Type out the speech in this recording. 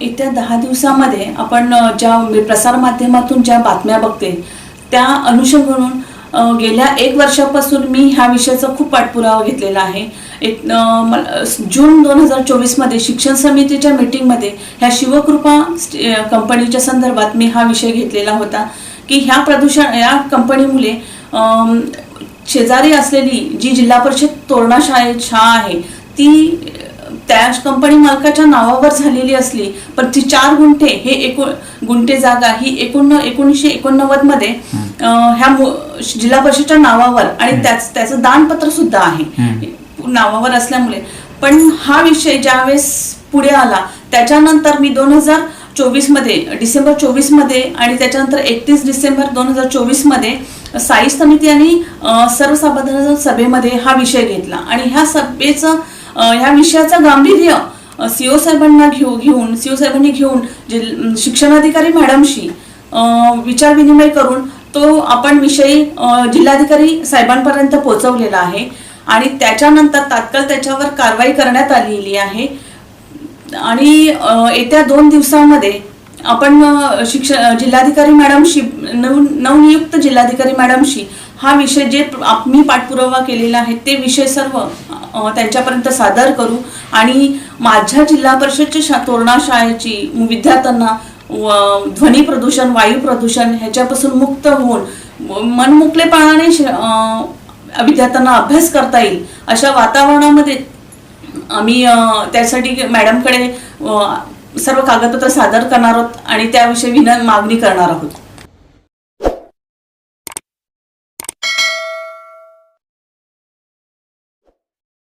येत्या दहा दिवसामध्ये आपण ज्या प्रसारमाध्यमातून ज्या बातम्या बघते त्या अनुषंगाने गेल्या एक वर्षापासून मी ह्या विषयाचा खूप पाठपुरावा घेतलेला आहे. एक जून दोन हजार चोवीसमध्ये शिक्षण समितीच्या मीटिंगमध्ये ह्या शिवकृपा कंपनीच्या संदर्भात मी हा विषय घेतलेला होता की ह्या प्रदूषण या कंपनीमुळे शेजारी असलेली जी जिल्हा परिषद तोरणा शाळेत शाळा आहे ती त्या कंपनी मालकाच्या नावावर झालेली असली पण ती चार गुंठे हे एकूण गुंठे जागा ही एकूण एकोणीसशे एकोणनव्वदमध्ये ह्या जिल्हा परिषदच्या नावावर आणि त्याच त्याचं दानपत्र सुद्धा आहे. नावावर असल्यामुळे. पण हा विषय ज्यावेळेस पुढे आला त्याच्यानंतर मी दोन हजार चोवीसमध्ये डिसेंबर चोवीसमध्ये आणि त्याच्यानंतर एकतीस डिसेंबर दोन हजार चोवीसमध्ये साई समिती आणि सर्वसाधारण सभेमध्ये हा विषय घेतला. आणि ह्या सभेचं ह्या विषयाचं गांभीर्य सीओ साहेबांना घेऊ घेऊन सीओ साहेबांनी घेऊन जे शिक्षणाधिकारी मॅडमशी विचार विचारविनिमय करून तो आपण विषय जिल्हाधिकारी साहेबांपर्यंत पोहोचवलेला आहे. आणि त्याच्यानंतर तात्काळ त्याच्यावर कारवाई करण्यात आलेली आहे. आणि येत्या दोन दिवसांमध्ये आपण शिक्षण शिक्ष जिल्हाधिकारी मॅडमशी नव नवनियुक्त जिल्हाधिकारी मॅडमशी हा विषय जे आप- मी पाठपुरावा केलेला आहे ते विषय सर्व त्यांच्यापर्यंत सादर करू. आणि माझ्या जिल्हा परिषदच्या शा तोरणा शाळेची विद्यार्थ्यांना व- ध्वनी प्रदूषण वायू प्रदूषण ह्याच्यापासून मुक्त होऊन म- मनमोकळेपणाने श- विद्यार्थ्यांना अभ्यास करता येईल अशा वातावरणामध्ये आम्ही त्यासाठी मॅडमकडे सर्व कागदपत्र सादर करणार आहोत आणि त्याविषयी विन मागणी करणार आहोत.